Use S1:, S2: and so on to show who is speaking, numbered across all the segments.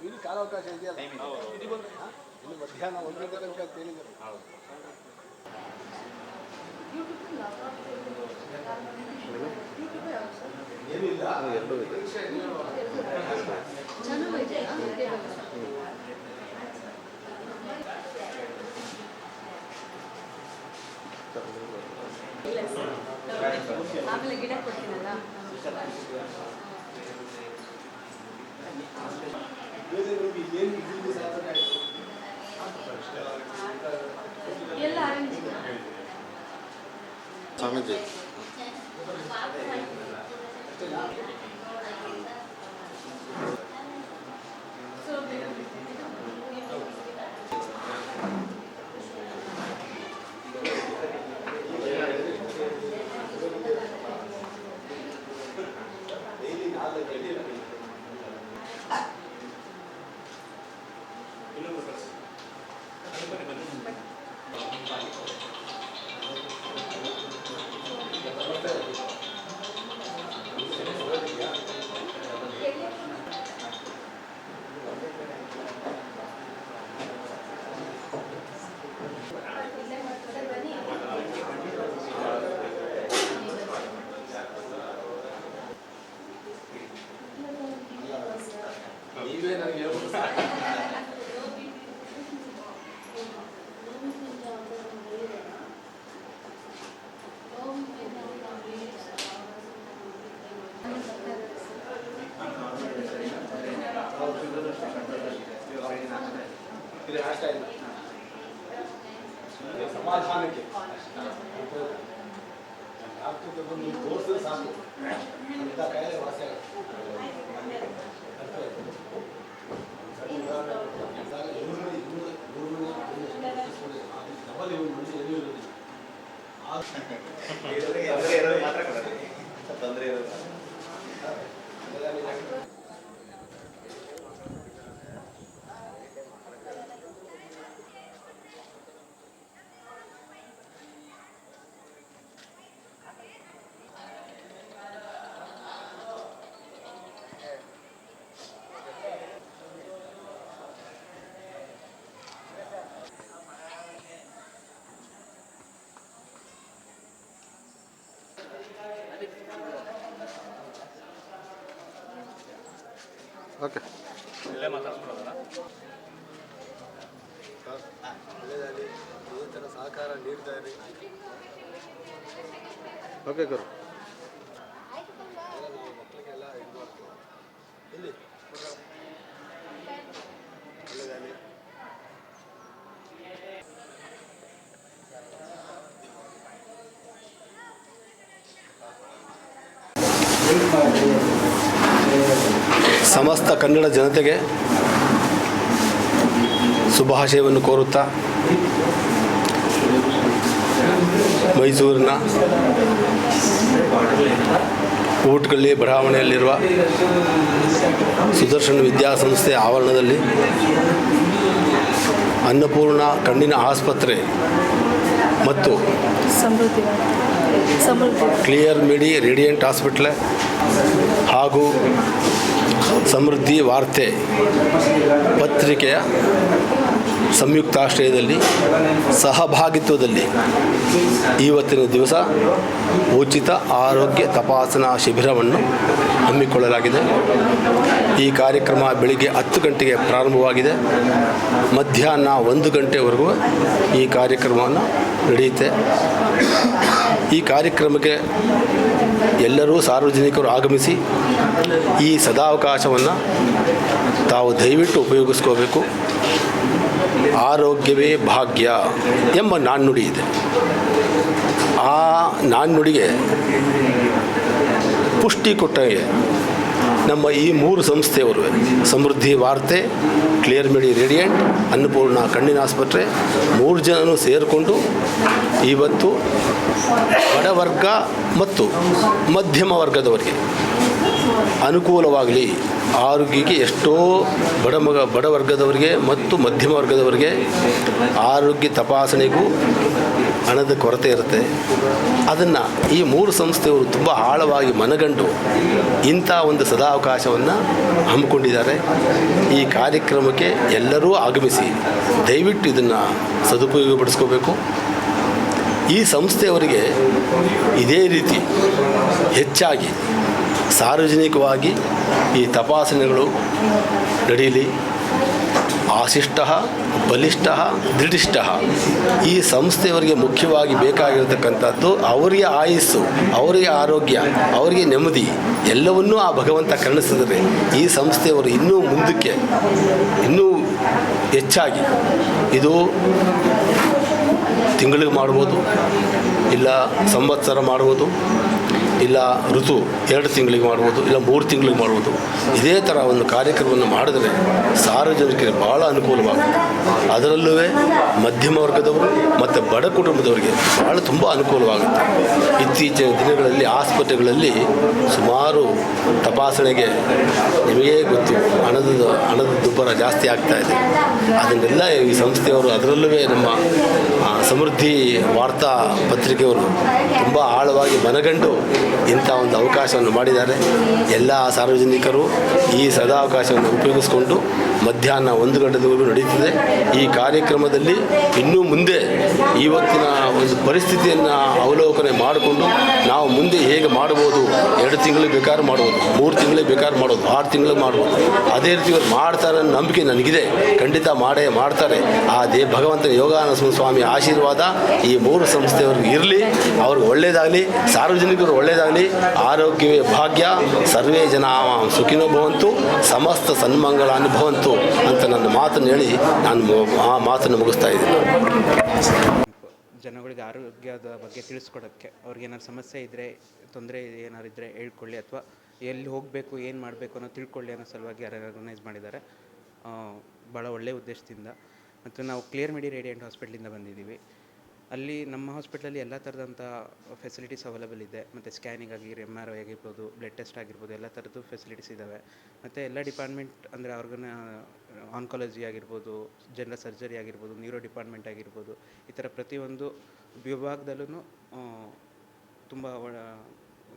S1: ಇನ್ನು ಕಾಲಾವಕಾಶ ಇದೆಯಲ್ಲ? ಇನ್ನು ಮಧ್ಯಾಹ್ನ ಒಂದು ಗಂಟೆ ತನಕ ಅಂತ ಹೇಳಿದ್ದಾರೆ ಏನಿಲ್ಲ
S2: ಆಮೇಲೆ ಗಿಡ ಕೊಡ್ತೀನಲ್ಲ
S3: ಸ್ವಾಮೀಜಿ
S1: ನೀವೇ ನನಗೆ ಹೇಳ್ಬೋದು ಇದು ನಾಷ್ಟ ಇಲ್ಲ ಇದು ಸಮಾಧಾನಕ್ಕೆ ಡಾಕ್ಟರ್ ಬಂದು ತೋರಿಸಿದ್ರೆ ಸಾಕು ಅಂತ ಕಾಯಿಲೆ ವಾಸಿ ಆಗುತ್ತೆ ಅರ್ಥ ಆಯ್ತು? ಸಣ್ಣ ಉದಾಹರಣೆ ಆ-
S3: ಓಕೆ.
S1: ಸರ್, ಒಳ್ಳೆದಾಗಲಿ ಈ ಥರ ಸಹಕಾರ ನೀಡ್ತಾ ಇರಿ
S3: ಓಕೆ ಗುರು.
S1: ಎಲ್ಲ ನಾವು ಮಕ್ಕಳಿಗೆಲ್ಲ ಇದು ಮಾಡ್ತೀವಿ ಇಲ್ಲಿ ಒಳ್ಳೆದಾಗಲಿ
S3: ಸಮಸ್ತ ಕನ್ನಡ ಜನತೆಗೆ ಶುಭಾಶಯವನ್ನು ಕೋರುತ್ತಾ ಮೈಸೂರಿನ ಊಟಗಳ್ಳಿ ಬಡಾವಣೆಯಲ್ಲಿರುವ ಸುದರ್ಶನ ವಿದ್ಯಾಸಂಸ್ಥೆ ಆವರಣದಲ್ಲಿ ಅನ್ನಪೂರ್ಣ ಕಣ್ಣಿನ ಆಸ್ಪತ್ರೆ ಮತ್ತು ಕ್ಲಿಯರ್ ಮಿಡಿ ರೇಡಿಯಂಟ್ ಹಾಸ್ಪಿಟ್ಲ್ ಹಾಗೂ ಸಮೃದ್ಧಿ ವಾರ್ತೆ ಪತ್ರಿಕೆಯ ಸಂಯುಕ್ತಾಶ್ರಯದಲ್ಲಿ, ಸಹಭಾಗಿತ್ವದಲ್ಲಿ ಇವತ್ತಿನ ದಿವಸ ಉಚಿತ ಆರೋಗ್ಯ ತಪಾಸಣಾ ಶಿಬಿರವನ್ನು ಹಮ್ಮಿಕೊಳ್ಳಲಾಗಿದೆ. ಈ ಕಾರ್ಯಕ್ರಮ ಬೆಳಿಗ್ಗೆ ಹತ್ತು ಗಂಟೆಗೆ ಪ್ರಾರಂಭವಾಗಿದೆ. ಮಧ್ಯಾಹ್ನ ಒಂದು ಗಂಟೆವರೆಗೂ ಈ ಕಾರ್ಯಕ್ರಮವನ್ನು ನಡೆಯುತ್ತೆ. ಈ ಕಾರ್ಯಕ್ರಮಕ್ಕೆ ಎಲ್ಲರೂ ಸಾರ್ವಜನಿಕರು ಆಗಮಿಸಿ ಈ ಸದಾವಕಾಶವನ್ನು ತಾವು ದಯವಿಟ್ಟು ಉಪಯೋಗಿಸ್ಕೋಬೇಕು. ಆರೋಗ್ಯವೇ ಭಾಗ್ಯ ಎಂಬ ನಾಣ್ಣುಡಿ ಇದೆ. ಆ ನಾಣ್ಣುಡಿಗೆ ಪುಷ್ಟಿ ಕೊಟ್ಟಂಗೆ ನಮ್ಮ ಈ ಮೂರು ಸಂಸ್ಥೆಯವರು ಸಮೃದ್ಧಿ ವಾರ್ತೆ, ಕ್ಲಿಯರ್ ಮಿಡಿ ರೇಡಿಯಂಟ್, ಅನ್ನಪೂರ್ಣ ಕಣ್ಣಿನ ಆಸ್ಪತ್ರೆ, ಮೂರು ಜನನು ಸೇರಿಕೊಂಡು ಇವತ್ತು ಬಡವರ್ಗ ಮತ್ತು ಮಧ್ಯಮ ವರ್ಗದವರಿಗೆ ಅನುಕೂಲವಾಗಲಿ. ಆರೋಗ್ಯಕ್ಕೆ ಎಷ್ಟೋ ಬಡ ಮಗ ಬಡವರ್ಗದವರಿಗೆ ಮತ್ತು ಮಧ್ಯಮ ವರ್ಗದವರಿಗೆ ಆರೋಗ್ಯ ತಪಾಸಣೆಗೂ ಹಣದ ಕೊರತೆ ಇರುತ್ತೆ. ಅದನ್ನು ಈ ಮೂರು ಸಂಸ್ಥೆಯವರು ತುಂಬ ಆಳವಾಗಿ ಮನಗಂಡು ಇಂಥ ಒಂದು ಸದಾವಕಾಶವನ್ನು ಹಮ್ಮಿಕೊಂಡಿದ್ದಾರೆ. ಈ ಕಾರ್ಯಕ್ರಮಕ್ಕೆ ಎಲ್ಲರೂ ಆಗಮಿಸಿ ದಯವಿಟ್ಟು ಇದನ್ನು ಸದುಪಯೋಗಪಡಿಸ್ಕೋಬೇಕು. ಈ ಸಂಸ್ಥೆಯವರಿಗೆ ಇದೇ ರೀತಿ ಹೆಚ್ಚಾಗಿ ಸಾರ್ವಜನಿಕವಾಗಿ ಈ ತಪಾಸಣೆಗಳು ನಡೆಯಲಿ. ಆಶಿಷ್ಟ, ಬಲಿಷ್ಠ, ದೃಢಿಷ್ಠ ಈ ಸಂಸ್ಥೆಯವರಿಗೆ ಮುಖ್ಯವಾಗಿ ಬೇಕಾಗಿರತಕ್ಕಂಥದ್ದು ಅವರಿಗೆ ಆಯಸ್ಸು, ಅವರಿಗೆ ಆರೋಗ್ಯ, ಅವರಿಗೆ ನೆಮ್ಮದಿ ಎಲ್ಲವನ್ನೂ ಆ ಭಗವಂತ ಕರುಣಿಸಿದರೆ ಈ ಸಂಸ್ಥೆಯವರು ಇನ್ನೂ ಮುಂದಕ್ಕೆ, ಇನ್ನೂ ಹೆಚ್ಚಾಗಿ ಇದು ತಿಂಗಳಿಗೆ ಮಾಡ್ಬೋದು. ಇಲ್ಲ ಸಂವತ್ಸರ ಮಾಡುವುದು ಇಲ್ಲ ಋತು ಎರಡು ತಿಂಗಳಿಗೆ ಮಾಡುವುದು ಇಲ್ಲ ಮೂರು ತಿಂಗಳಿಗೆ ಮಾಡುವುದು ಇದೇ ಥರ ಒಂದು ಕಾರ್ಯಕ್ರಮವನ್ನು ಮಾಡಿದ್ರೆ ಸಾರ್ವಜನಿಕರಿಗೆ ಭಾಳ ಅನುಕೂಲವಾಗುತ್ತೆ. ಅದರಲ್ಲೂ ಮಧ್ಯಮ ವರ್ಗದವರು ಮತ್ತು ಬಡ ಕುಟುಂಬದವರಿಗೆ ಭಾಳ ತುಂಬ ಅನುಕೂಲವಾಗುತ್ತೆ. ಇತ್ತೀಚಿನ ದಿನಗಳಲ್ಲಿ ಆಸ್ಪತ್ರೆಗಳಲ್ಲಿ ಸುಮಾರು ತಪಾಸಣೆಗೆ ನಿಮಗೇ ಗೊತ್ತು, ಹಣದ ಹಣದ ದುಬ್ಬರ ಜಾಸ್ತಿ ಆಗ್ತಾ ಇದೆ. ಅದನ್ನೆಲ್ಲ ಈ ಸಂಸ್ಥೆಯವರು ಅದರಲ್ಲೂ ನಮ್ಮ ಸಮೃದ್ಧಿ ವಾರ್ತಾ ಪತ್ರಿಕೆಯವರು ತುಂಬ ಆಳವಾಗಿ ಮನಗಂಡು ಇಂಥ ಒಂದು ಅವಕಾಶವನ್ನು ಮಾಡಿದ್ದಾರೆ. ಎಲ್ಲ ಸಾರ್ವಜನಿಕರು ಈ ಸದಾವಕಾಶವನ್ನು ಉಪಯೋಗಿಸಿಕೊಂಡು ಮಧ್ಯಾಹ್ನ ಒಂದು ಗಂಟೆದವರೆಗೂ ನಡೆಯುತ್ತದೆ ಈ ಕಾರ್ಯಕ್ರಮದಲ್ಲಿ ಇನ್ನೂ ಮುಂದೆ ಇವತ್ತಿನ ಒಂದು ಪರಿಸ್ಥಿತಿಯನ್ನು ಅವಲೋಕನೆ ಮಾಡಿಕೊಂಡು ನಾವು ಮುಂದೆ ಹೇಗೆ ಮಾಡ್ಬೋದು ಎರಡು ತಿಂಗಳಿಗೆ ಬೇಕಾದ್ರೆ ಮಾಡ್ಬೋದು ಮೂರು ತಿಂಗಳಿಗೆ ಬೇಕಾದ್ರೆ ಮಾಡ್ಬೋದು ಆರು ತಿಂಗಳಿಗೆ ಮಾಡ್ಬೋದು ಅದೇ ರೀತಿ ಇವ್ರು ಮಾಡ್ತಾರೆ ಅನ್ನೋ ನಂಬಿಕೆ ನನಗಿದೆ. ಖಂಡಿತ ಮಾಡೇ ಮಾಡ್ತಾರೆ. ಆ ದೇ ಭಗವಂತನ ಯೋಗಾನಂದ ಸ್ವಾಮಿ ಆಶೀರ್ವಾದ ಈ ಮೂರು ಸಂಸ್ಥೆಯವ್ರಿಗೆ ಇರಲಿ. ಅವ್ರಿಗೆ ಒಳ್ಳೆಯದಾಗಲಿ ಸಾರ್ವಜನಿಕರು ಒಳ್ಳೆಯದಾಗಲಿ ಆರೋಗ್ಯವೇ ಭಾಗ್ಯ. ಸರ್ವೇ ಜನ ಸುಖಿನೋ ಭವಂತು, ಸಮಸ್ತ ಸನ್ಮಂಗಳಾನು ಅಂತ ನನ್ನ ಮಾತನ್ನು ಹೇಳಿ ನಾನು ಆ ಮಾತನ್ನು ಮುಗಿಸ್ತಾ ಇದ್ದೀನಿ.
S4: ಜನಗಳಿಗೆ ಆರೋಗ್ಯದ ಬಗ್ಗೆ ತಿಳಿಸ್ಕೊಡೋಕ್ಕೆ ಅವ್ರಿಗೆ ಏನಾದ್ರು ಸಮಸ್ಯೆ ಇದ್ದರೆ ತೊಂದರೆ ಏನಾದ್ರು ಇದ್ದರೆ ಹೇಳ್ಕೊಳ್ಳಿ ಅಥವಾ ಎಲ್ಲಿ ಹೋಗಬೇಕು, ಏನು ಮಾಡಬೇಕು ಅನ್ನೋ ತಿಳ್ಕೊಳ್ಳಿ ಅನ್ನೋ ಸಲುವಾಗಿ ಯಾರು ಆರ್ಗನೈಸ್ ಮಾಡಿದ್ದಾರೆ. ಭಾಳ ಒಳ್ಳೆಯ ಉದ್ದೇಶದಿಂದ. ಮತ್ತು ನಾವು ಕ್ಲಿಯರ್ ಮೆಡಿ ರೇಡಿಯಂಟ್ ಹಾಸ್ಪಿಟ್ಲಿಂದ ಬಂದಿದ್ದೀವಿ. ಅಲ್ಲಿ ನಮ್ಮ ಹಾಸ್ಪಿಟ್ಲಲ್ಲಿ ಎಲ್ಲ ಥರದಂಥ ಫೆಸಿಲಿಟೀಸ್ ಅವೈಲೇಬಲ್ ಇದೆ. ಮತ್ತು ಸ್ಕ್ಯಾನಿಂಗ್ ಆಗಿ ಎಂ ಆರ್ ಐ ಆಗಿರ್ಬೋದು ಬ್ಲಡ್ ಟೆಸ್ಟ್ ಆಗಿರ್ಬೋದು, ಎಲ್ಲ ಥರದ್ದು ಫೆಸಿಲಿಟೀಸ್ ಇದ್ದಾವೆ ಮತ್ತು ಎಲ್ಲ ಡಿಪಾರ್ಟ್ಮೆಂಟ್ ಅಂದರೆ ಆರ್ಗನ ಆನ್ಕಾಲಜಿ ಆಗಿರ್ಬೋದು ಜನರಲ್ ಸರ್ಜರಿ ಆಗಿರ್ಬೋದು ನ್ಯೂರೋ ಡಿಪಾರ್ಟ್ಮೆಂಟ್ ಆಗಿರ್ಬೋದು, ಈ ಥರ ಪ್ರತಿಯೊಂದು ವಿಭಾಗದಲ್ಲೂ ತುಂಬ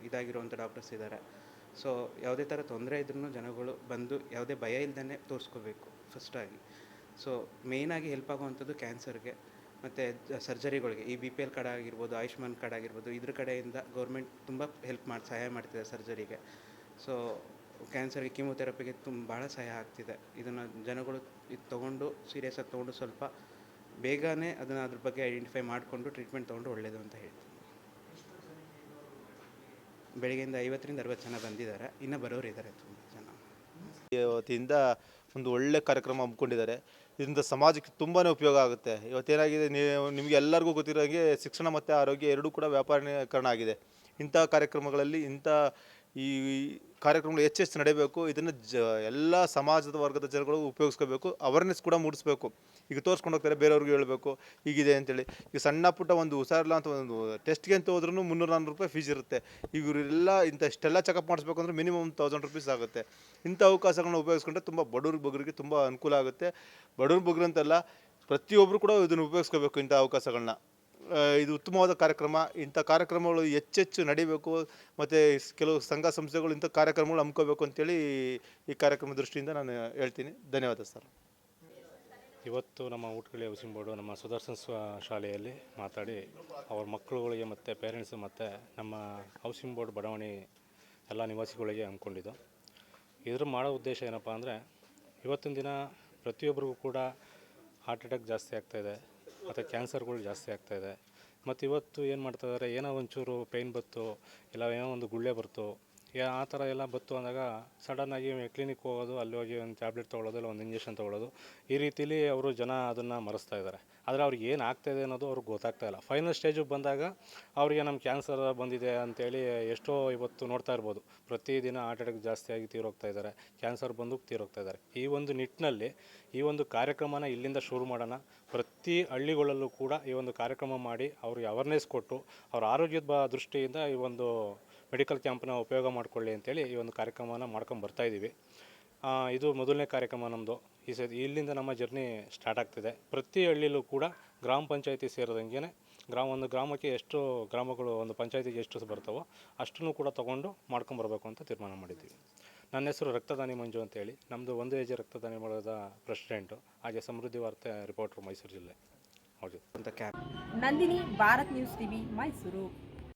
S4: ಇದಾಗಿರುವಂಥ ಡಾಕ್ಟರ್ಸ್ ಇದ್ದಾರೆ ಸೊ ಯಾವುದೇ ಥರ ತೊಂದರೆ ಇದ್ರೂ ಜನಗಳು ಬಂದು ಯಾವುದೇ ಭಯ ಇಲ್ದೇ ತೋರಿಸ್ಕೋಬೇಕು ಫಸ್ಟಾಗಿ ಸೊ ಮೇಯ್ನಾಗಿ ಹೆಲ್ಪ್ ಆಗುವಂಥದ್ದು ಕ್ಯಾನ್ಸರ್ಗೆ ಮತ್ತು ಸರ್ಜರಿಗಳಿಗೆ, ಈ ಬಿ ಪಿ ಎಲ್ ಕಾರ್ಡ್ ಆಗಿರ್ಬೋದು, ಆಯುಷ್ಮಾನ್ ಕಾರ್ಡ್ ಆಗಿರ್ಬೋದು, ಇದ್ರ ಕಡೆಯಿಂದ ಗೌರ್ಮೆಂಟ್ ತುಂಬ ಹೆಲ್ಪ್ ಮಾಡಿ, ಸಹಾಯ ಮಾಡ್ತಿದೆ ಸರ್ಜರಿಗೆ. ಸೊ, ಕ್ಯಾನ್ಸರ್ಗೆ ಕೀಮೋಥೆರಪಿಗೆ ತುಂಬ, ಭಾಳ ಸಹಾಯ ಆಗ್ತಿದೆ. ಇದನ್ನು ಜನಗಳು ಇದು ತೊಗೊಂಡು ಸೀರಿಯಸ್ಸಾಗಿ ತೊಗೊಂಡು ಸ್ವಲ್ಪ ಬೇಗನೆ ಅದನ್ನು ಅದ್ರ ಬಗ್ಗೆ ಐಡೆಂಟಿಫೈ ಮಾಡಿಕೊಂಡು ಟ್ರೀಟ್ಮೆಂಟ್ ತೊಗೊಂಡು ಒಳ್ಳೆಯದು ಅಂತ ಹೇಳ್ತೀನಿ. ಬೆಳಗ್ಗೆಯಿಂದ ಐವತ್ತರಿಂದ ಅರವತ್ತು ಜನ ಬಂದಿದ್ದಾರೆ. ಇನ್ನೂ ಬರೋರು ಇದ್ದಾರೆ ತುಂಬ.
S5: ವತಿಯಿಂದ ಒಂದು ಒಳ್ಳೆ ಕಾರ್ಯಕ್ರಮ ಹಮ್ಮಿಕೊಂಡಿದ್ದಾರೆ. ಇದರಿಂದ ಸಮಾಜಕ್ಕೆ ತುಂಬಾ ಉಪಯೋಗ ಆಗುತ್ತೆ. ಇವತ್ತೇನಾಗಿದೆ ನೀವು ನಿಮಗೆ ಎಲ್ಲರಿಗೂ ಗೊತ್ತಿರೋ ಹಾಗೆ ಶಿಕ್ಷಣ ಮತ್ತು ಆರೋಗ್ಯ ಎರಡೂ ಕೂಡ ವ್ಯಾಪಾರೀಕರಣ ಆಗಿದೆ. ಇಂಥ ಕಾರ್ಯಕ್ರಮಗಳಲ್ಲಿ ಇಂಥ ಈ ಕಾರ್ಯಕ್ರಮಗಳು ಹೆಚ್ಚೆಚ್ಚು ನಡೆಯಬೇಕು ಇದನ್ನು ಜ, ಎಲ್ಲ ಸಮಾಜದ ವರ್ಗದ ಜನಗಳು ಉಪಯೋಗಿಸ್ಕೋಬೇಕು ಅವೇರ್ನೆಸ್ ಕೂಡ ಮೂಡಿಸ್ಬೇಕು. ಈಗ ತೋರಿಸ್ಕೊಂಡು ಹೋಗ್ತಾರೆ, ಬೇರೆಯವ್ರಿಗೆ ಹೇಳಬೇಕು, ಹೀಗಿದೆ ಅಂತೇಳಿ. ಈಗ ಸಣ್ಣ ಪುಟ್ಟ ಒಂದು ಹುಷಾರಿಲ್ಲ ಅಂತ ಒಂದು ಟೆಸ್ಟ್ಗೆ ಅಂತ ಹೋದ್ರೂ ಮುನ್ನೂರು ನಾನ್ನೂರು ರೂಪಾಯಿ ಫೀಸ್ ಇರುತ್ತೆ. ಇವರೆಲ್ಲ ಇಂಥ ಇಷ್ಟೆಲ್ಲ ಚೆಕಪ್ ಮಾಡಿಸ್ಬೇಕು ಅಂದರೆ ಮಿನಿಮಮ್ ತೌಸಂಡ್ ರುಪೀಸ್ ಆಗುತ್ತೆ. ಇಂಥ ಅವಕಾಶಗಳನ್ನ ಉಪಯೋಗಿಸ್ಕೊಂಡ್ರೆ ತುಂಬ ಬಡವ್ರ ಬಗ್ಗರಿಗೆ ತುಂಬ ಅನುಕೂಲ ಆಗುತ್ತೆ. ಬಡವ್ರ ಬಗ್ಗರಂತೆಲ್ಲ ಪ್ರತಿಯೊಬ್ಬರು ಕೂಡ ಇದನ್ನು ಉಪಯೋಗಿಸ್ಕೋಬೇಕು ಇಂಥ ಅವಕಾಶಗಳನ್ನ ಇದು ಉತ್ತಮವಾದ ಕಾರ್ಯಕ್ರಮ. ಇಂಥ ಕಾರ್ಯಕ್ರಮಗಳು ಹೆಚ್ಚೆಚ್ಚು ನಡಿಬೇಕು. ಮತ್ತು ಕೆಲವು ಸಂಘ ಸಂಸ್ಥೆಗಳು ಇಂಥ ಕಾರ್ಯಕ್ರಮಗಳು ಹಮ್ಕೋಬೇಕು ಅಂತೇಳಿ ಈ ಕಾರ್ಯಕ್ರಮ ದೃಷ್ಟಿಯಿಂದ ನಾನು ಹೇಳ್ತೀನಿ. ಧನ್ಯವಾದ ಸರ್.
S6: ಇವತ್ತು ನಮ್ಮ ಊಟಗಳಿ ಹೌಸಿಂಗ್ ಬೋರ್ಡು ನಮ್ಮ ಸುದರ್ಶನ್ ಸ್ವ ಶಾಲೆಯಲ್ಲಿ ಮಾತಾಡಿ ಅವ್ರ ಮಕ್ಕಳುಗಳಿಗೆ ಮತ್ತು ಪೇರೆಂಟ್ಸು ಮತ್ತು ನಮ್ಮ ಹೌಸಿಂಗ್ ಬೋರ್ಡ್ ಬಡಾವಣೆ ಎಲ್ಲ ನಿವಾಸಿಗಳಿಗೆ ಹಮ್ಮಿಕೊಂಡಿದ್ದು. ಇದ್ರ ಮಾಡೋ ಉದ್ದೇಶ ಏನಪ್ಪ ಅಂದರೆ ಇವತ್ತಿನ ದಿನ ಪ್ರತಿಯೊಬ್ಬರಿಗೂ ಕೂಡ ಹಾರ್ಟ್ ಅಟ್ಯಾಕ್ ಜಾಸ್ತಿ ಆಗ್ತಾಯಿದೆ ಮತ್ತು ಕ್ಯಾನ್ಸರ್ಗಳು ಜಾಸ್ತಿ ಆಗ್ತಾಯಿದೆ ಮತ್ತು ಇವತ್ತು ಏನು ಮಾಡ್ತಾಯಿದ್ದಾರೆ ಏನೋ ಒಂಚೂರು ಪೇಯ್ನ್ ಬಂತು, ಇಲ್ಲ ಏನೋ ಒಂದು ಗುಳ್ಳೆ ಬರ್ತು ಯಾ ಆ ಥರ ಎಲ್ಲ ಬತ್ತು ಅಂದಾಗ ಸಡನ್ನಾಗಿ ಕ್ಲಿನಿಕ್ ಹೋಗೋದು, ಅಲ್ಲಿ ಹೋಗಿ ಒಂದು ಟ್ಯಾಬ್ಲೆಟ್ ತೊಗೊಳೋದು, ಇಲ್ಲ ಒಂದು ಇಂಜೆಕ್ಷನ್ ತೊಗೊಳೋದು, ಈ ರೀತಿಲಿ ಅವರು ಜನ ಅದನ್ನು ಮರೆಸ್ತಾ ಇದ್ದಾರೆ. ಆದರೆ ಅವ್ರಿಗೆ ಏನು ಆಗ್ತಾಯಿದೆ ಅನ್ನೋದು ಅವ್ರಿಗೆ ಗೊತ್ತಾಗ್ತಾ ಇಲ್ಲ. ಫೈನಲ್ ಸ್ಟೇಜಿಗೆ ಬಂದಾಗ ಅವರಿಗೆ ನಮ್ಮ ಕ್ಯಾನ್ಸರ್ ಬಂದಿದೆ ಅಂತೇಳಿ ಎಷ್ಟೋ ಇವತ್ತು ನೋಡ್ತಾ ಇರ್ಬೋದು. ಪ್ರತಿದಿನ ಹಾರ್ಟ್ ಅಟ್ಯಾಕ್ ಜಾಸ್ತಿ ಆಗಿ ತೀರೋಗ್ತಾ ಇದ್ದಾರೆ. ಕ್ಯಾನ್ಸರ್ ಬಂದು ತೀರೋಗ್ತಾ ಇದ್ದಾರೆ. ಈ ಒಂದು ನಿಟ್ಟಿನಲ್ಲಿ ಈ ಒಂದು ಕಾರ್ಯಕ್ರಮನ ಇಲ್ಲಿಂದ ಶುರು ಮಾಡೋಣ. ಪ್ರತಿ ಹಳ್ಳಿಗಳಲ್ಲೂ ಕೂಡ ಈ ಒಂದು ಕಾರ್ಯಕ್ರಮ ಮಾಡಿ ಅವ್ರಿಗೆ ಅವೇರ್ನೆಸ್ ಕೊಟ್ಟು ಅವ್ರ ಆರೋಗ್ಯದ ಬ, ದೃಷ್ಟಿಯಿಂದ ಈ ಒಂದು ಮೆಡಿಕಲ್ ಕ್ಯಾಂಪ್ನ ಉಪಯೋಗ ಮಾಡಿಕೊಳ್ಳಿ ಅಂತೇಳಿ ಈ ಒಂದು ಕಾರ್ಯಕ್ರಮವನ್ನು ಮಾಡ್ಕೊಂಡು ಬರ್ತಾ ಆ, ಇದು ಮೊದಲನೇ ಕಾರ್ಯಕ್ರಮ ನಮ್ಮದು ಈ ಸತಿ ಇಲ್ಲಿಂದ ನಮ್ಮ ಜರ್ನಿ ಸ್ಟಾರ್ಟ್ ಆಗ್ತಿದೆ. ಪ್ರತಿ ಹಳ್ಳಿಲೂ ಕೂಡ ಗ್ರಾಮ ಪಂಚಾಯಿತಿ ಸೇರಿದಂಗೆ ಗ್ರಾಮ ಒಂದು ಗ್ರಾಮಕ್ಕೆ ಎಷ್ಟು ಗ್ರಾಮಗಳು ಒಂದು ಪಂಚಾಯಿತಿಗೆ ಎಷ್ಟು ಬರ್ತವೋ ಅಷ್ಟನ್ನು ಕೂಡ ತೊಗೊಂಡು ಮಾಡ್ಕೊಂಬರ್ಬೇಕು ಅಂತ ತೀರ್ಮಾನ ಮಾಡಿದ್ದೀವಿ. ನನ್ನ ಹೆಸರು ರಕ್ತದಾನಿ ಮಂಜು ಅಂತೇಳಿ. ನಮ್ಮದು ಒಂದು ಏಜ್ ರಕ್ತದಾನಿ ಮಾಡೋದ ಪ್ರೆಸಿಡೆಂಟು ಹಾಗೆ ಸಮೃದ್ಧಿ ವಾರ್ತೆ ರಿಪೋರ್ಟರ್ ಮೈಸೂರು ಜಿಲ್ಲೆ. ಹೌದು.
S7: Nandini Bharat news TV Mysuru.